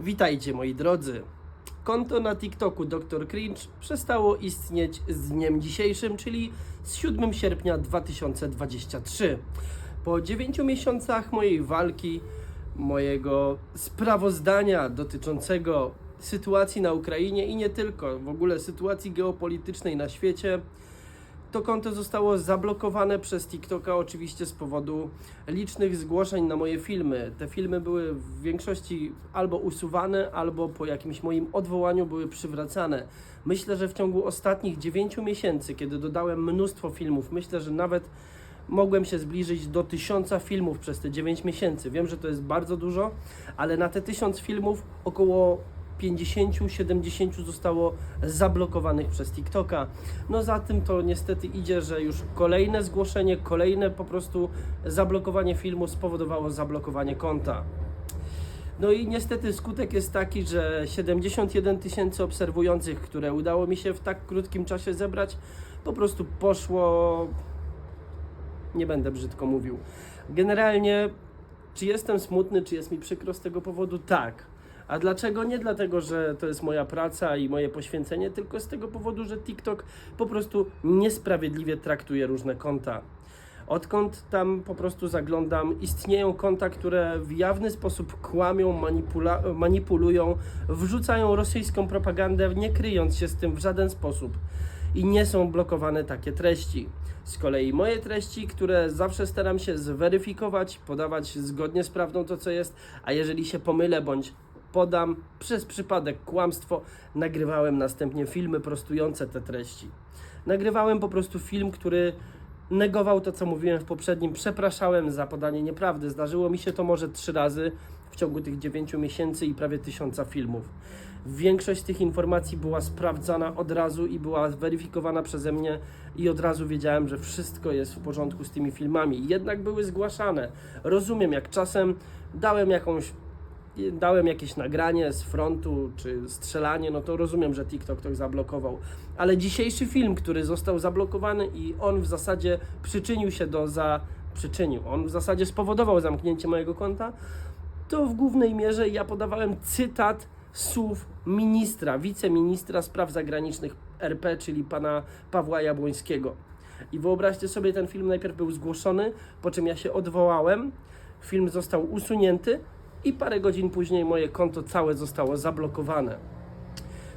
Witajcie moi drodzy. Konto na TikToku Dr. Cringe przestało istnieć z dniem dzisiejszym, czyli z 7 sierpnia 2023. Po 9 miesiącach mojej walki, mojego sprawozdania dotyczącego sytuacji na Ukrainie i nie tylko, w ogóle sytuacji geopolitycznej na świecie, to konto zostało zablokowane przez TikToka oczywiście z powodu licznych zgłoszeń na moje filmy. Te filmy były w większości albo usuwane, albo po jakimś moim odwołaniu były przywracane. Myślę, że w ciągu ostatnich 9 miesięcy, kiedy dodałem mnóstwo filmów, myślę, że nawet mogłem się zbliżyć do tysiąca filmów przez te 9 miesięcy. Wiem, że to jest bardzo dużo, ale na te tysiąc filmów około 50-70 zostało zablokowanych przez TikToka. No za tym to niestety idzie, że już kolejne zgłoszenie, kolejne po prostu zablokowanie filmu spowodowało zablokowanie konta. No i niestety skutek jest taki, że 71 tysięcy obserwujących, które udało mi się w tak krótkim czasie zebrać, po prostu poszło. Nie będę brzydko mówił. Generalnie, czy jestem smutny, czy jest mi przykro z tego powodu? Tak. A dlaczego? Nie dlatego, że to jest moja praca i moje poświęcenie, tylko z tego powodu, że TikTok po prostu niesprawiedliwie traktuje różne konta. Odkąd tam po prostu zaglądam, istnieją konta, które w jawny sposób kłamią, manipulują, wrzucają rosyjską propagandę, nie kryjąc się z tym w żaden sposób. I nie są blokowane takie treści. Z kolei moje treści, które zawsze staram się zweryfikować, podawać zgodnie z prawdą to, co jest, a jeżeli się pomylę bądź podam przez przypadek kłamstwo, nagrywałem następnie filmy prostujące te treści. Nagrywałem po prostu film, który negował to, co mówiłem w poprzednim. Przepraszałem za podanie nieprawdy. Zdarzyło mi się to może trzy razy w ciągu tych dziewięciu miesięcy i prawie tysiąca filmów. Większość tych informacji była sprawdzana od razu i była zweryfikowana przeze mnie i od razu wiedziałem, że wszystko jest w porządku z tymi filmami. Jednak były zgłaszane. Rozumiem, jak czasem dałem jakąś dałem jakieś nagranie z frontu czy strzelanie, no to rozumiem, że TikTok to zablokował. Ale dzisiejszy film, który został zablokowany i on w zasadzie przyczynił się do za przyczynił, on w zasadzie spowodował zamknięcie mojego konta, to w głównej mierze ja podawałem cytat słów ministra, wiceministra spraw zagranicznych RP, czyli pana Pawła Jabłońskiego. I wyobraźcie sobie, ten film najpierw był zgłoszony, po czym ja się odwołałem, film został usunięty i parę godzin później moje konto całe zostało zablokowane.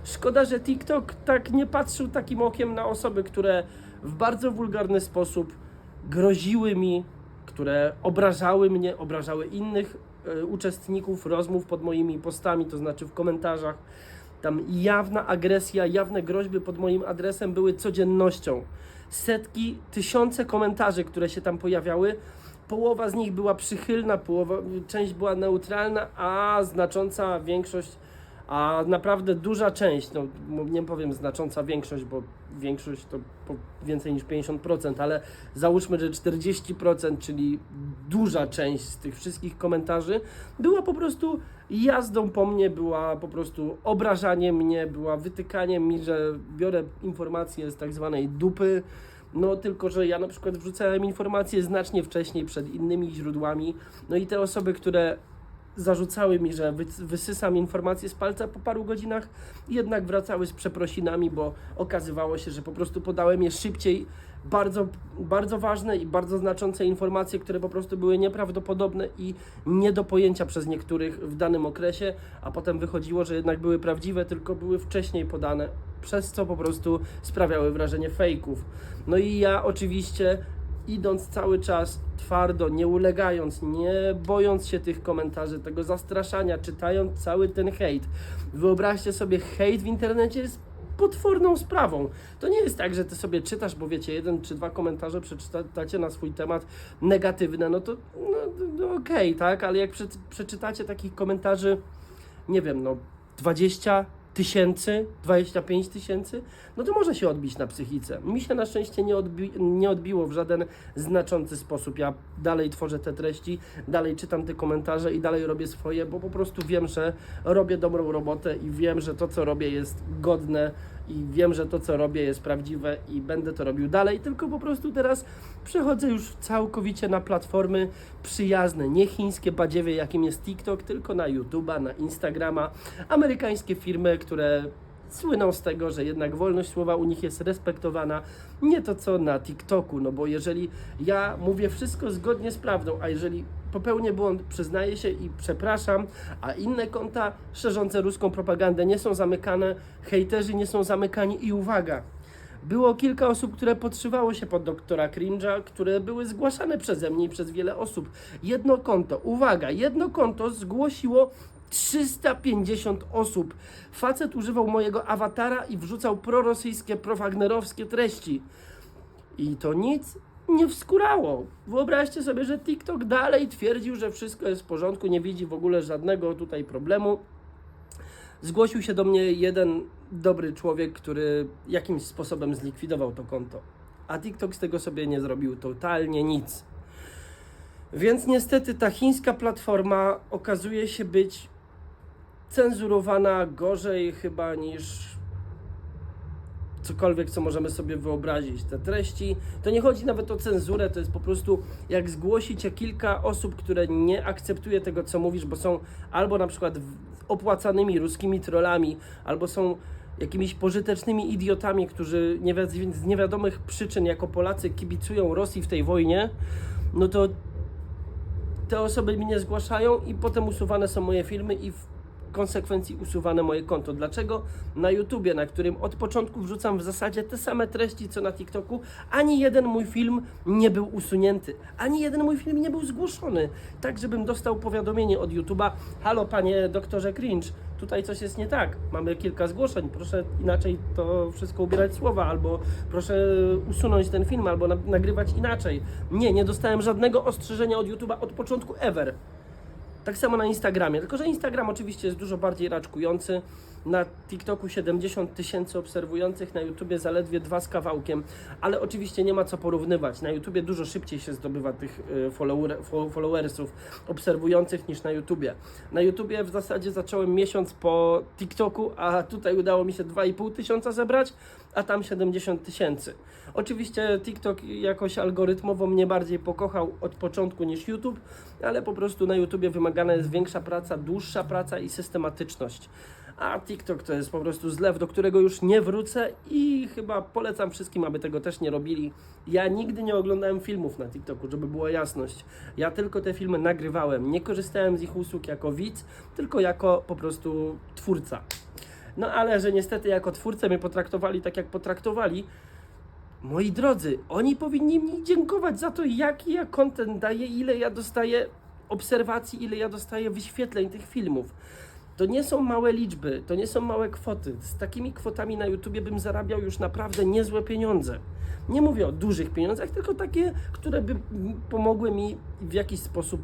Szkoda, że TikTok tak nie patrzył takim okiem na osoby, które w bardzo wulgarny sposób groziły mi, które obrażały mnie, obrażały innych e, uczestników rozmów pod moimi postami, to znaczy w komentarzach. Tam jawna agresja, jawne groźby pod moim adresem były codziennością. Setki, tysiące komentarzy, które się tam pojawiały, połowa z nich była przychylna, połowa, część była neutralna, a znacząca większość, a naprawdę duża część, no nie powiem znacząca większość, bo większość to więcej niż 50%, ale załóżmy, że 40%, czyli duża część z tych wszystkich komentarzy była po prostu jazdą po mnie, była po prostu obrażaniem mnie, była wytykaniem mi, że biorę informacje z tak zwanej dupy, no tylko, że ja na przykład wrzucałem informacje znacznie wcześniej przed innymi źródłami. No i te osoby, które zarzucały mi, że wy, wysysam informacje z palca po paru godzinach, jednak wracały z przeprosinami, bo okazywało się, że po prostu podałem je szybciej. Bardzo, bardzo ważne i bardzo znaczące informacje, które po prostu były nieprawdopodobne i nie do pojęcia przez niektórych w danym okresie, a potem wychodziło, że jednak były prawdziwe, tylko były wcześniej podane, przez co po prostu sprawiały wrażenie fejków. No i ja oczywiście idąc cały czas twardo, nie ulegając, nie bojąc się tych komentarzy, tego zastraszania, czytając cały ten hejt. Wyobraźcie sobie, hejt w internecie jest potworną sprawą. To nie jest tak, że ty sobie czytasz, bo wiecie, jeden czy dwa komentarze przeczytacie na swój temat negatywne, no to no, no okej, tak, ale jak prze, przeczytacie takich komentarzy, nie wiem, no 20 tysięcy, 25 tysięcy, no to może się odbić na psychice. Mi się na szczęście nie, odbi nie odbiło w żaden znaczący sposób. Ja dalej tworzę te treści, dalej czytam te komentarze i dalej robię swoje, bo po prostu wiem, że robię dobrą robotę i wiem, że to, co robię jest godne i wiem, że to co robię jest prawdziwe i będę to robił dalej, tylko po prostu teraz przechodzę już całkowicie na platformy przyjazne, nie chińskie badziewie, jakim jest TikTok, tylko na YouTube'a, na Instagrama, amerykańskie firmy, które słyną z tego, że jednak wolność słowa u nich jest respektowana, nie to co na TikToku, no bo jeżeli ja mówię wszystko zgodnie z prawdą, a jeżeli popełnię błąd, przyznaję się i przepraszam, a inne konta szerzące ruską propagandę nie są zamykane, hejterzy nie są zamykani i uwaga, było kilka osób, które podszywało się pod doktora Cringe'a, które były zgłaszane przeze mnie i przez wiele osób. Jedno konto, uwaga, jedno konto zgłosiło 350 osób. Facet używał mojego awatara i wrzucał prorosyjskie, profagnerowskie treści. I to nic nie wskórało. Wyobraźcie sobie, że TikTok dalej twierdził, że wszystko jest w porządku, nie widzi w ogóle żadnego tutaj problemu. Zgłosił się do mnie jeden dobry człowiek, który jakimś sposobem zlikwidował to konto. A TikTok z tego sobie nie zrobił totalnie nic. Więc niestety ta chińska platforma okazuje się być cenzurowana gorzej chyba niż cokolwiek, co możemy sobie wyobrazić. Te treści, to nie chodzi nawet o cenzurę, to jest po prostu jak zgłosicie kilka osób, które nie akceptuje tego, co mówisz, bo są albo na przykład opłacanymi ruskimi trollami, albo są jakimiś pożytecznymi idiotami, którzy nie wi- z niewiadomych przyczyn jako Polacy kibicują Rosji w tej wojnie, no to te osoby mnie zgłaszają i potem usuwane są moje filmy i w konsekwencji usuwane moje konto. Dlaczego? Na YouTubie, na którym od początku wrzucam w zasadzie te same treści co na TikToku, ani jeden mój film nie był usunięty, ani jeden mój film nie był zgłoszony, tak żebym dostał powiadomienie od YouTuba, halo panie doktorze Cringe, tutaj coś jest nie tak, mamy kilka zgłoszeń, proszę inaczej to wszystko ubierać słowa, albo proszę usunąć ten film, albo na- nagrywać inaczej. Nie, nie dostałem żadnego ostrzeżenia od YouTuba od początku ever. Tak samo na Instagramie, tylko że Instagram oczywiście jest dużo bardziej raczkujący. Na TikToku 70 tysięcy obserwujących, na YouTubie zaledwie dwa z kawałkiem, ale oczywiście nie ma co porównywać. Na YouTubie dużo szybciej się zdobywa tych fo- followersów obserwujących niż na YouTubie. Na YouTubie w zasadzie zacząłem miesiąc po TikToku, a tutaj udało mi się 2,5 tysiąca zebrać, a tam 70 tysięcy. Oczywiście TikTok jakoś algorytmowo mnie bardziej pokochał od początku niż YouTube, ale po prostu na YouTubie wymagana jest większa praca, dłuższa praca i systematyczność. A TikTok to jest po prostu zlew, do którego już nie wrócę i chyba polecam wszystkim, aby tego też nie robili. Ja nigdy nie oglądałem filmów na TikToku, żeby była jasność. Ja tylko te filmy nagrywałem. Nie korzystałem z ich usług jako widz, tylko jako po prostu twórca. No ale że niestety jako twórcę mnie potraktowali tak, jak potraktowali, Moi drodzy, oni powinni mi dziękować za to, jaki ja content daję, ile ja dostaję obserwacji, ile ja dostaję wyświetleń tych filmów. To nie są małe liczby, to nie są małe kwoty. Z takimi kwotami na YouTubie bym zarabiał już naprawdę niezłe pieniądze. Nie mówię o dużych pieniądzach, tylko takie, które by pomogły mi w jakiś sposób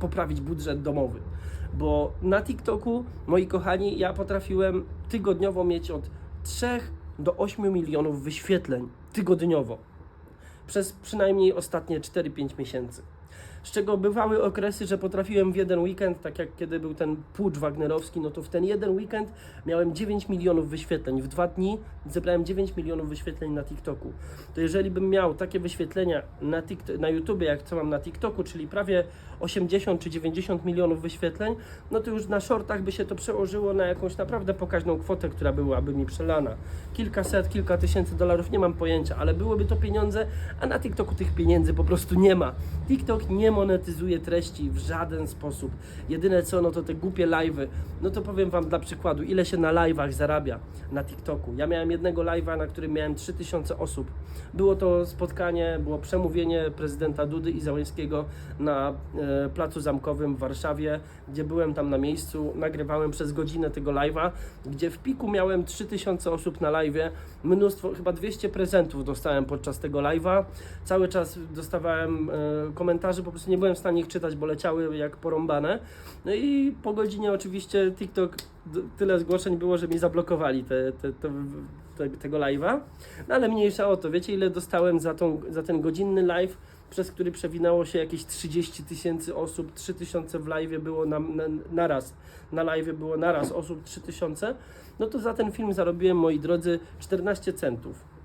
poprawić budżet domowy. Bo na TikToku, moi kochani, ja potrafiłem tygodniowo mieć od 3 do 8 milionów wyświetleń tygodniowo przez przynajmniej ostatnie 4-5 miesięcy. Z czego bywały okresy, że potrafiłem w jeden weekend, tak jak kiedy był ten pucz wagnerowski, no to w ten jeden weekend miałem 9 milionów wyświetleń. W dwa dni zebrałem 9 milionów wyświetleń na TikToku. To jeżeli bym miał takie wyświetlenia na, TikTok, na YouTubie, jak co mam na TikToku, czyli prawie 80 czy 90 milionów wyświetleń, no to już na shortach by się to przełożyło na jakąś naprawdę pokaźną kwotę, która byłaby mi przelana. Kilkaset, kilka tysięcy dolarów, nie mam pojęcia, ale byłyby to pieniądze, a na TikToku tych pieniędzy po prostu nie ma. TikTok nie monetyzuje treści w żaden sposób. Jedyne co, no to te głupie live'y. No to powiem Wam dla przykładu, ile się na live'ach zarabia na TikToku. Ja miałem jednego live'a, na którym miałem 3000 osób. Było to spotkanie, było przemówienie prezydenta Dudy i Załęskiego na e, Placu Zamkowym w Warszawie, gdzie byłem tam na miejscu, nagrywałem przez godzinę tego live'a, gdzie w piku miałem 3000 osób na live'ie, mnóstwo, chyba 200 prezentów dostałem podczas tego live'a. Cały czas dostawałem e, komentarzy, po prostu nie byłem w stanie ich czytać, bo leciały jak porąbane. No i po godzinie oczywiście TikTok, tyle zgłoszeń było, że mi zablokowali te, te, te, te, tego live'a. No ale mniejsza o to. Wiecie ile dostałem za, tą, za ten godzinny live przez który przewinęło się jakieś 30 tysięcy osób, 3 tysiące w live było na, na, naraz, na live było naraz osób 3 tysiące, no to za ten film zarobiłem, moi drodzy, 14 centów.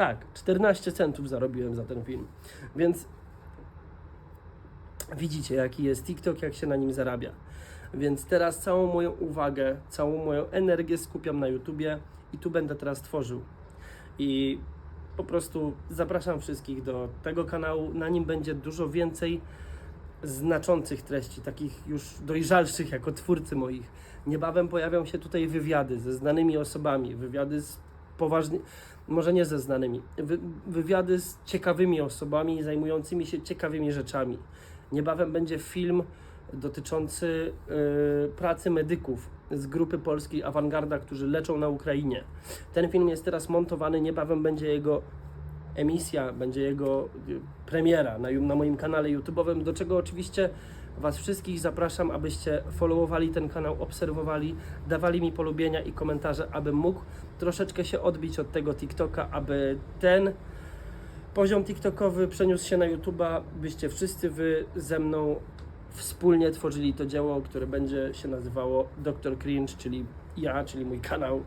Tak, 14 centów zarobiłem za ten film. Więc widzicie, jaki jest TikTok, jak się na nim zarabia. Więc teraz całą moją uwagę, całą moją energię skupiam na YouTubie i tu będę teraz tworzył. I po prostu zapraszam wszystkich do tego kanału. Na nim będzie dużo więcej znaczących treści, takich już dojrzalszych jako twórcy moich. Niebawem pojawią się tutaj wywiady ze znanymi osobami, wywiady z poważnie, może nie ze znanymi, wy, wywiady z ciekawymi osobami zajmującymi się ciekawymi rzeczami. Niebawem będzie film dotyczący y, pracy medyków z grupy polskiej Awangarda, którzy leczą na Ukrainie. Ten film jest teraz montowany, niebawem będzie jego emisja, będzie jego y, premiera na, na moim kanale YouTube'owym, do czego oczywiście Was wszystkich zapraszam, abyście followowali ten kanał, obserwowali, dawali mi polubienia i komentarze, abym mógł troszeczkę się odbić od tego TikToka, aby ten poziom TikTokowy przeniósł się na YouTube'a, byście wszyscy Wy ze mną wspólnie tworzyli to dzieło, które będzie się nazywało Dr. Cringe, czyli ja, czyli mój kanał.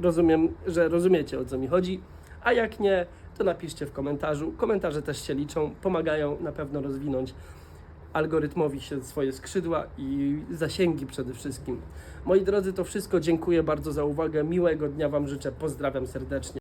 Rozumiem, że rozumiecie o co mi chodzi, a jak nie, to napiszcie w komentarzu. Komentarze też się liczą, pomagają na pewno rozwinąć algorytmowi się swoje skrzydła i zasięgi przede wszystkim. Moi drodzy, to wszystko. Dziękuję bardzo za uwagę. Miłego dnia Wam życzę. Pozdrawiam serdecznie.